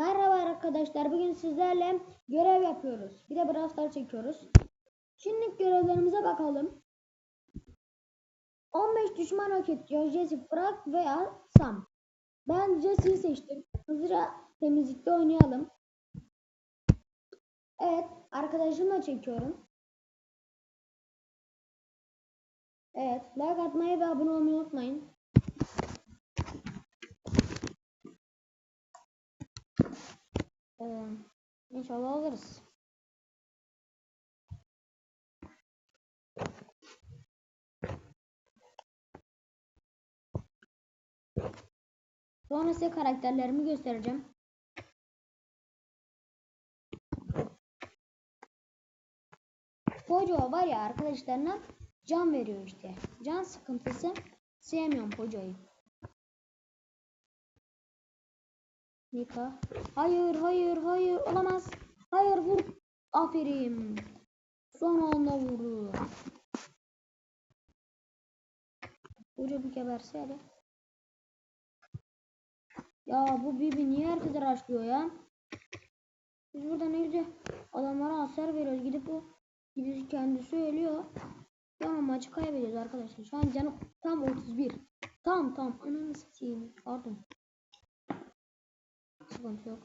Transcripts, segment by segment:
Merhaba arkadaşlar. Bugün sizlerle görev yapıyoruz. Bir de Brawl çekiyoruz. Şimdi görevlerimize bakalım. 15 düşman yok ediyor. Jesse, Frank veya Sam. Ben Jesse'yi seçtim. Hızlıca temizlikte oynayalım. Evet. Arkadaşımla çekiyorum. Evet. Like atmayı ve abone olmayı unutmayın. Ee, inşallah alırız. Sonra size karakterlerimi göstereceğim. Poco var ya arkadaşlarına can veriyor işte. Can sıkıntısı. Sevmiyorum Poco'yu. Nika. Hayır, hayır, hayır. Olamaz. Hayır, vur. Aferin. Son anda vurdu. Hoca bir geberse hele. Ya bu Bibi niye herkese raşlıyor ya? Biz burada ne güzel adamlara hasar veriyoruz. Gidip bu gidip kendisi ölüyor. Sonra maçı kaybediyoruz arkadaşlar. Şu an canım tam 31. Tam tam. Ananı satayım. Pardon. Sıkıntı yok.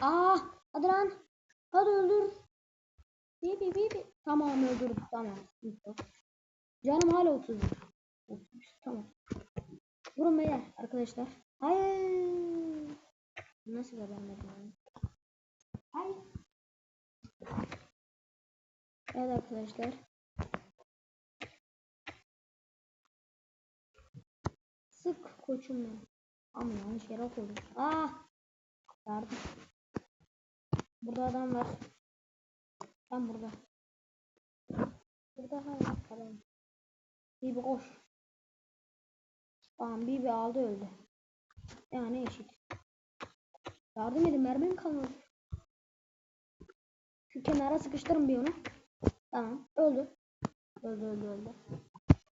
Ah! Hadi lan. Hadi öldür. Bibi bibi. Tamam öldürdük. Tamam. Sıkıntı yok. Canım hala 31. 31. Tamam. Vurun beyler arkadaşlar. Hayır. Nasıl gebermedim yani? Hayır. Evet arkadaşlar. Sık koçum benim. Ama yanlış yere koydum. Ah! Yardım. Burada adam var. Tam burada. Burada hayır. Tamam. Bibi koş. Tamam Bibi aldı öldü. Yani eşit. Yardım edin mermim kalmadı. Şu kenara sıkıştırın bir onu. Tamam öldü. Öldü öldü öldü.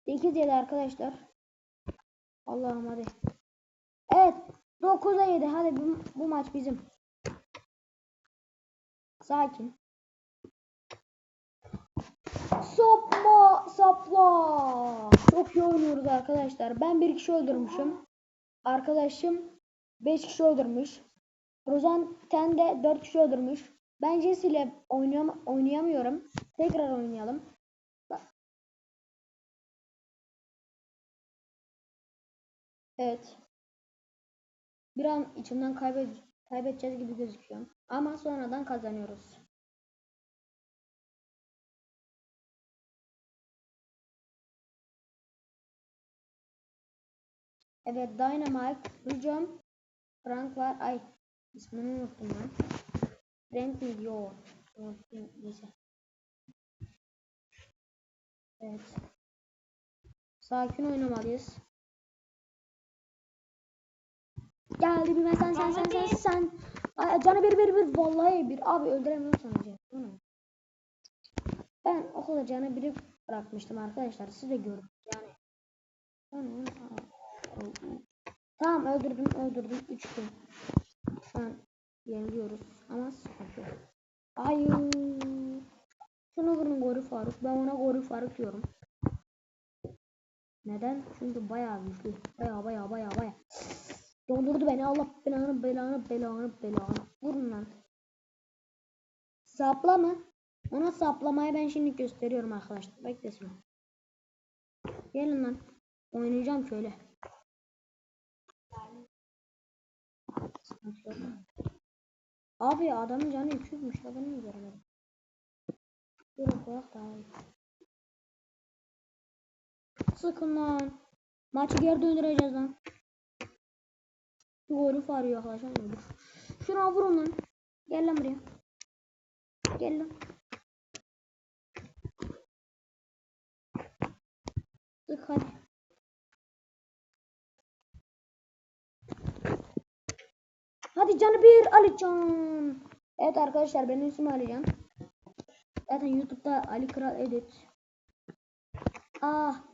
8 yedi arkadaşlar. Allah'ım hadi. Evet 9'a 7 hadi bu, bu maç bizim. Sakin. Sopma sapla. Çok iyi oynuyoruz arkadaşlar. Ben bir kişi öldürmüşüm. Arkadaşım 5 kişi öldürmüş. Rozan Ten de 4 kişi öldürmüş. Ben Jesse ile oynayam oynayamıyorum. Tekrar oynayalım. Evet. Bir an içimden kaybed kaybedeceğiz gibi gözüküyor. Ama sonradan kazanıyoruz. Evet Dynamite, Hücum, Frank var. Ay ismini unuttum ben. Frank mi. Evet. Sakin oynamalıyız. Geldi bir sen sen sen sen sen. Ay, canı bir bir bir vallahi bir abi öldüremiyorum sanacak. Ben o kadar canı biri bırakmıştım arkadaşlar. Siz de yani. Yani, Tamam öldürdüm öldürdüm 3 gün. Şu an yeniliyoruz ama sıkıntı yok. Hayır. Şunu vurun Gori Faruk. Ben ona Gori Faruk diyorum. Neden? Çünkü bayağı güçlü. Bayağı bayağı bayağı bayağı. Doldurdu beni. Allah belanı belanı belanı belanı. Vurun lan. Sapla mı? Ona saplamayı ben şimdi gösteriyorum arkadaşlar. Beklesin. Gelin lan. Oynayacağım şöyle. Abi adamın canı 200'müş ya ben niye göremedim. Dur koyak daha iyi. Sıkın lan. Maçı geri döndüreceğiz lan. Golü arıyor arkadaşlar. Şuna vurun lan. Gel lan buraya. Gel lan. Sık hadi. Hadi canı bir Alican. Evet arkadaşlar benim ismim Alican. Zaten YouTube'da Ali Kral Edit. Ah.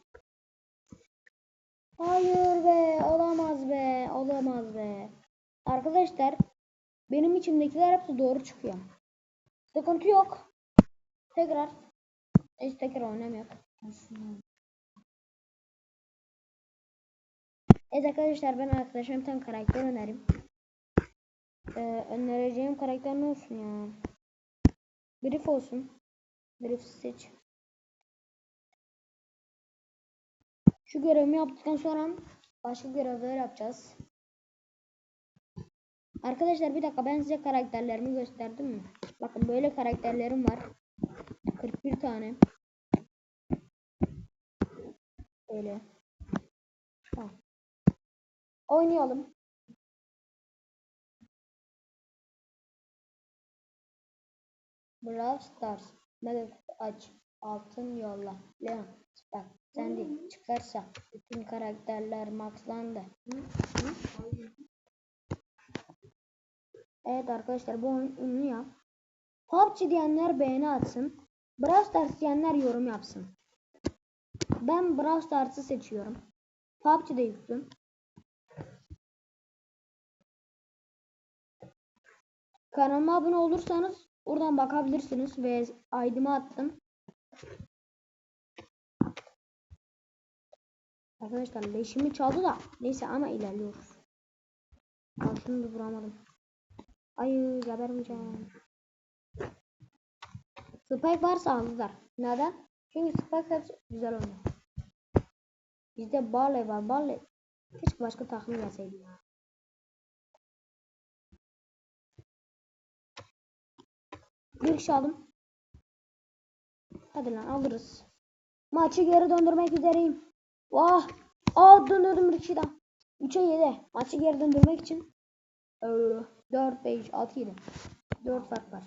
Hayır be, olamaz be, olamaz be. Arkadaşlar benim içimdekiler hepsi doğru çıkıyor. Sıkıntı yok. Tekrar. Neyse tekrar oynamıyor. Evet arkadaşlar ben arkadaşıma bir karakter önerim. Ee, önereceğim karakter ne olsun ya? Griff olsun. Griff seç. Şu görevimi yaptıktan sonra başka görevler yapacağız. Arkadaşlar bir dakika ben size karakterlerimi gösterdim mi? Bakın böyle karakterlerim var. 41 tane. Böyle. Tamam. Oynayalım. Brawl Stars. Kutu aç. Altın yolla. Leon. Bak sen de çıkarsa bütün karakterler maxlandı. Evet arkadaşlar bu oyunu yap. PUBG diyenler beğeni atsın. Brawl Stars diyenler yorum yapsın. Ben Brawl Stars'ı seçiyorum. PUBG de yüklüm. Kanalıma abone olursanız oradan bakabilirsiniz ve ID'mi attım. Arkadaşlar leşimi çaldı da neyse ama ilerliyoruz. Al şunu bir vuramadım. Ay gebermeyeceğim. Spike varsa aldılar. Neden? Çünkü Spike hepsi güzel oynuyor. Bizde Barley var. Barley. Keşke başka takım gelseydi ya. Bir kişi aldım. Hadi lan alırız. Maçı geri döndürmek üzereyim. Vah. Aa döndürdüm daha. 3'e 7. Maçı geri döndürmek için. 4, 5, 6, 7. 4 fark var.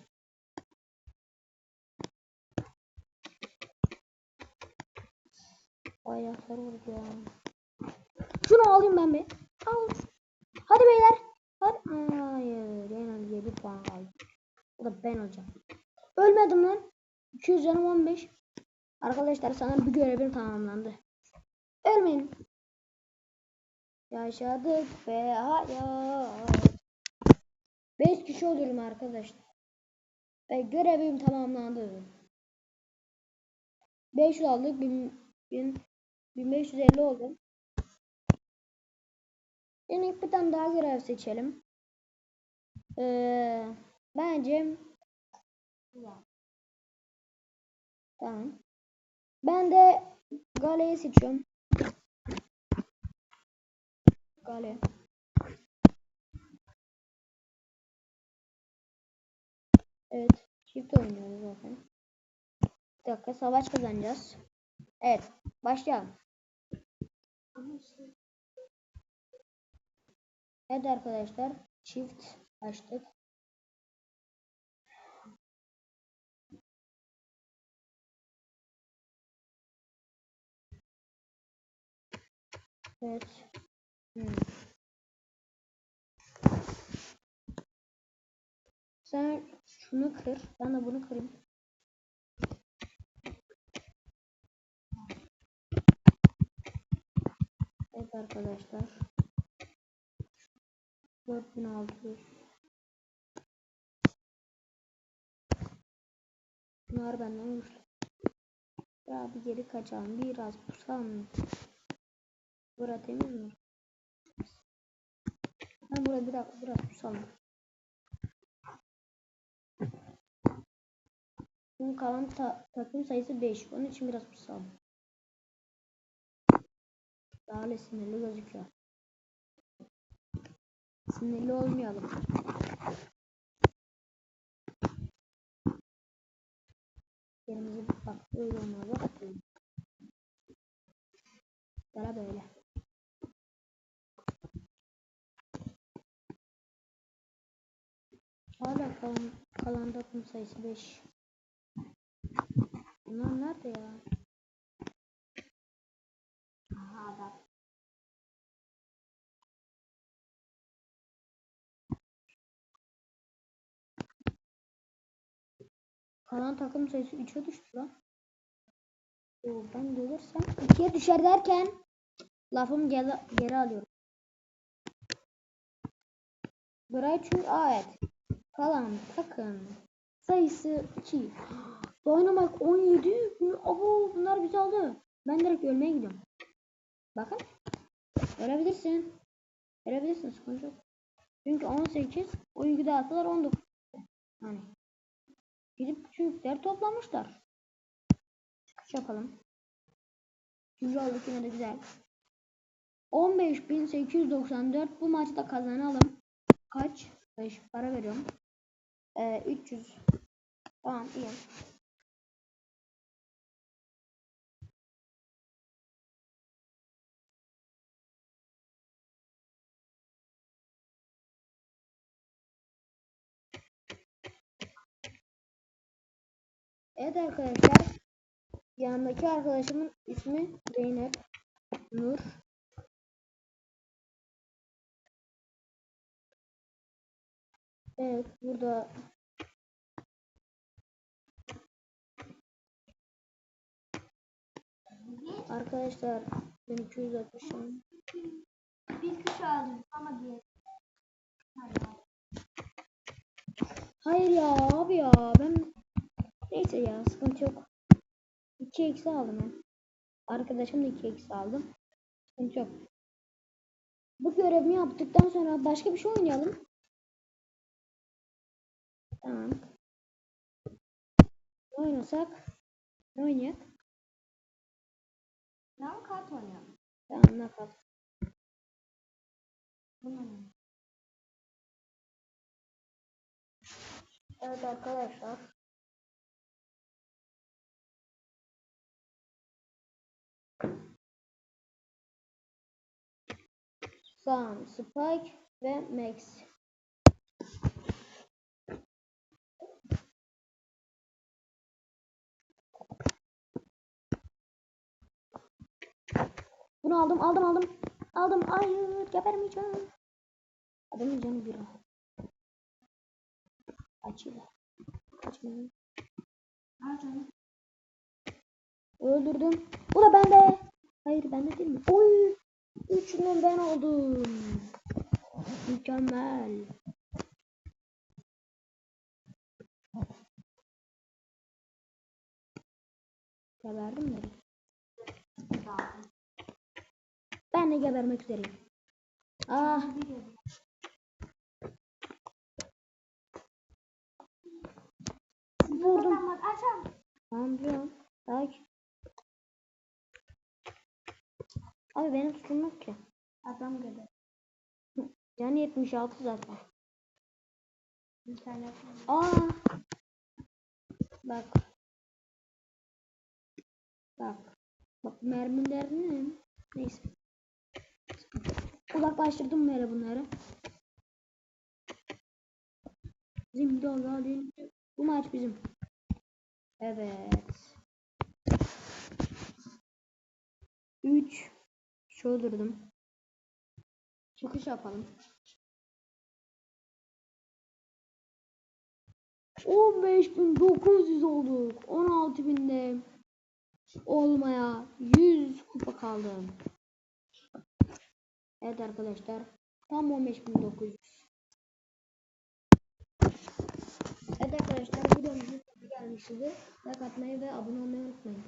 Ayaklar vurdu ya. Şunu alayım ben bir. Al. Hadi beyler. Hadi. Hayır. En az 7 puan kaldı. O da ben olacağım. Ölmedim lan. 200 canım 15. Arkadaşlar sanırım bir görevim tamamlandı. Ölmeyin. Yaşadık ve hayat. 5 kişi olurum arkadaşlar. Ve görevim tamamlandı. 500 aldık. 1000, 1000, 1550 oldu. Yine bir tane daha görev seçelim. Ee, bence Tamam. Ben de Gale'yi seçiyorum. Gale. Evet. Çift oynuyoruz zaten. Bir dakika savaş kazanacağız. Evet. Başlayalım. Evet arkadaşlar. Çift açtık. Evet. Sen şunu kır. Ben de bunu kırayım. Evet arkadaşlar. 4600 Bunlar benden güçlü. Ya bir geri kaçalım. Biraz pusalım. Bura temiz mi? Ben buraya biraz, biraz pusalım. Bunun kalan ta takım sayısı 5. Onun için biraz pusalım. Daha öyle sinirli gözüküyor. Sinirli olmayalım. Yerimize bak böyle olmaz bak. Böyle böyle. Hala kalan, kalan takım sayısı 5. Bunlar nerede ya? Aha bak. Kalan takım sayısı 3'e düştü lan. Oo, ben gelirsem 2'ye düşer derken lafımı geri, geri alıyorum. Aa, evet. Kalan takım sayısı 2. Dynamite 17. Abo bunlar bizi aldı. Ben direkt ölmeye gidiyorum. Bakın. Görebilirsin. Görebilirsin sıkıntı yok. Çünkü 18 oyuncu dağıttılar 19. Hani. Gidip çocuklar toplamışlar. Çıkış yapalım. Üçüncü olduk yine de güzel. 15.894 bu maçı da kazanalım. Kaç? 5 para veriyorum. Ee, 300. Tamam iyi. Evet arkadaşlar. Yanındaki arkadaşımın ismi Zeynep Nur. Evet burada arkadaşlar 1260 Bir kişi aldım ama diğer. Hayır ya abi ya ben neyse ya sıkıntı yok. 2 eksi aldım ben. Arkadaşım da 2 eksi aldım. Sıkıntı yok. Bu görevimi yaptıktan sonra başka bir şey oynayalım. Tamam. Ne oynasak? Ne oynayak? Ben kart oynuyorum. Tamam ne yapalım? Bunu. Evet arkadaşlar. Sam, Spike ve Max. Bunu aldım, aldım, aldım. Aldım. Hayır, gebermeyeceğim. Adamın canı bir. Açıyor. Canım. Öldürdüm. Bu da bende. Hayır bende değil mi? Oy. Üçünü ben oldum. Mükemmel. Geberdim mi? De gebermek üzereyim. Ah. Vurdum. Tamam biliyorum. Sakin. Abi benim tutulmak ki. Adam gibi. Can 76 zaten. İnternet. Aa. Bak. Bak. Bak mermilerini. Neyse. Uzaklaştırdım böyle bunları. Bizim de Bu maç bizim. Evet. 3 Şu. Çıkış yapalım. 15.900 olduk. 16.000'de olmaya 100 kupa kaldım. Evet arkadaşlar. Tam 15.900. Evet arkadaşlar videomuzun gelmişiz. Like atmayı ve abone olmayı unutmayın.